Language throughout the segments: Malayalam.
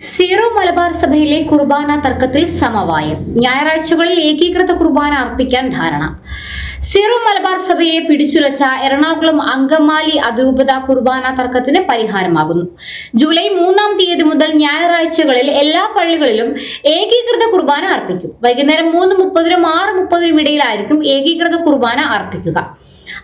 സീറോ മലബാർ സഭയിലെ കുർബാന തർക്കത്തിൽ സമവായം. ഞായറാഴ്ചകളിൽ ഏകീകൃത കുർബാന അർപ്പിക്കാൻ ധാരണ. സീറോ മലബാർ സഭയെ പിടിച്ചുലച്ച എറണാകുളം അങ്കമാലി അതിരൂപത കുർബാന തർക്കത്തിന് പരിഹാരമാകുന്നു. ജൂലൈ മൂന്നാം തീയതി മുതൽ ഞായറാഴ്ചകളിൽ എല്ലാ പള്ളികളിലും ഏകീകൃത കുർബാന അർപ്പിക്കും. വൈകുന്നേരം മൂന്ന് മുപ്പതിനും ആറ് മുപ്പതിനും ഇടയിലായിരിക്കും ഏകീകൃത കുർബാന അർപ്പിക്കുക.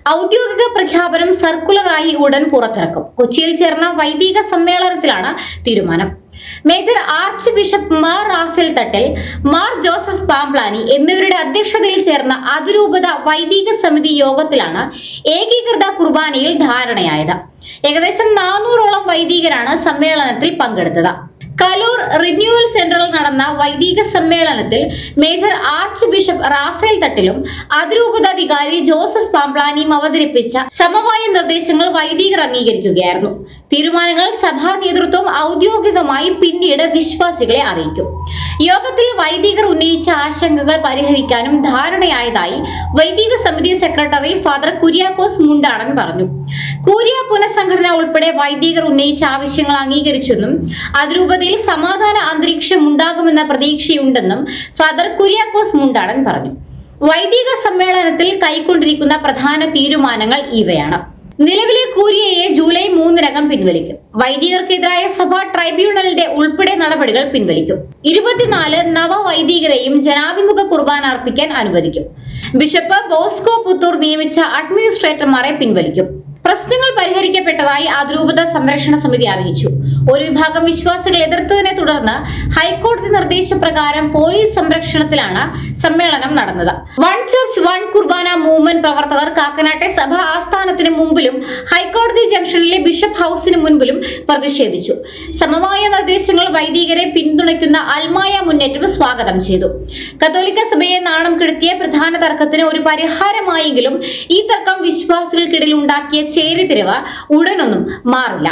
ഔദ്യോഗിക പ്രഖ്യാപനം സർക്കുലറായി ഉടൻ പുറത്തിറക്കും. കൊച്ചിയിൽ ചേർന്ന വൈദിക സമ്മേളനത്തിലാണ് തീരുമാനം. Major arch bishop Mar Raphael Thattil Mar Joseph Pamplany എന്നിവരുടെ അധ്യക്ഷതയിൽ ചേർന്ന അതിരൂപത വൈദിക സമിതി യോഗത്തിലാണ് ഏകീകൃത കുർബാനയിൽ ധാരണയായത്. ഏകദേശം നാനൂറോളം വൈദികരാണ് സമ്മേളനത്തിൽ പങ്കെടുത്തത്. കലൂർ റിന്യൂവൽ സെന്ററിൽ നടന്ന വൈദിക സമ്മേളനത്തിൽ മേജർ ആർച്ച് ബിഷപ്പ് റാഫേൽ തട്ടിലും അതിരൂപത വികാരി ജോസഫ് പാംപ്ലാനിയും അവതരിപ്പിച്ച സമവായ നിർദ്ദേശങ്ങൾ വൈദികർ അംഗീകരിക്കുകയായിരുന്നു. തീരുമാനങ്ങൾ സഭാ നേതൃത്വം ഔദ്യോഗികമായി പിന്നീട് വിശ്വാസികളെ അറിയിക്കും. യോഗത്തിൽ വൈദികർ ഉന്നയിച്ച ആശങ്കകൾ പരിഹരിക്കാനും ധാരണയായതായി വൈദിക സമിതി സെക്രട്ടറി ഫാദർ കുര്യാക്കോസ് മുണ്ടാടൻ പറഞ്ഞു. കൂരിയ പുനഃസംഘടന ഉൾപ്പെടെ വൈദികർ ഉന്നയിച്ച ആവശ്യങ്ങൾ അംഗീകരിച്ചെന്നും അതിരൂപതയിൽ സമാധാന അന്തരീക്ഷം ഉണ്ടാകുമെന്ന പ്രതീക്ഷയുണ്ടെന്നും ഫാദർ കുര്യാക്കോസ് മുണ്ടാടൻ പറഞ്ഞു. വൈദിക സമ്മേളനത്തിൽ കൈക്കൊണ്ടിരിക്കുന്ന പ്രധാന തീരുമാനങ്ങൾ ഇവയാണ്. നിലവിലെ കൂരിയയെ ജൂലൈ മൂന്നിനകം പിൻവലിക്കും. വൈദികർക്കെതിരായ സഭാ ട്രൈബ്യൂണലിന്റെ ഉൾപ്പെടെ നടപടികൾ പിൻവലിക്കും. ഇരുപത്തിനാല് നവവൈദികരെയും ജനാഭിമുഖ കുർബാന അർപ്പിക്കാൻ അനുവദിക്കും. ബിഷപ്പ് ബോസ്കോ പുത്തൂർ നിയമിച്ച അഡ്മിനിസ്ട്രേറ്റർമാരെ പിൻവലിക്കും. പ്രശ്നങ്ങൾ പരിഹരിക്കപ്പെട്ടതായി അതിരൂപത സംരക്ഷണ സമിതി അറിയിച്ചു. ഒരു വിഭാഗം വിശ്വാസികൾ എതിർത്തതിനെ തുടർന്ന് ഹൈക്കോടതി നിർദ്ദേശപ്രകാരം പോലീസ് സംരക്ഷണത്തിലാണ് സമ്മേളനം നടന്നത്. One church one Qurbana movement പ്രവർത്തകർ കാക്കനാട്ടെ സഭ ആസ്ഥാനത്തിന് മുമ്പിലും ഹൈക്കോടതി ജംഗ്ഷനിലെ ബിഷപ്പ് ഹൌസിന് മുൻപിലും പ്രതിഷേധിച്ചു. സമവായ നിർദ്ദേശങ്ങൾ വൈദികരെ പിന്തുണയ്ക്കുന്ന അൽമായ മുന്നേറ്റം സ്വാഗതം ചെയ്തു. കത്തോലിക്ക സഭയെ നാണം കെടുത്തിയ പ്രധാന തർക്കത്തിന് ഒരു പരിഹാരമായെങ്കിലും ഈ തർക്കം വിശ്വാസികൾക്കിടയിൽ ഉണ്ടാക്കിയ ചേരിതിരിവ് ഉടനൊന്നും മാറില്ല.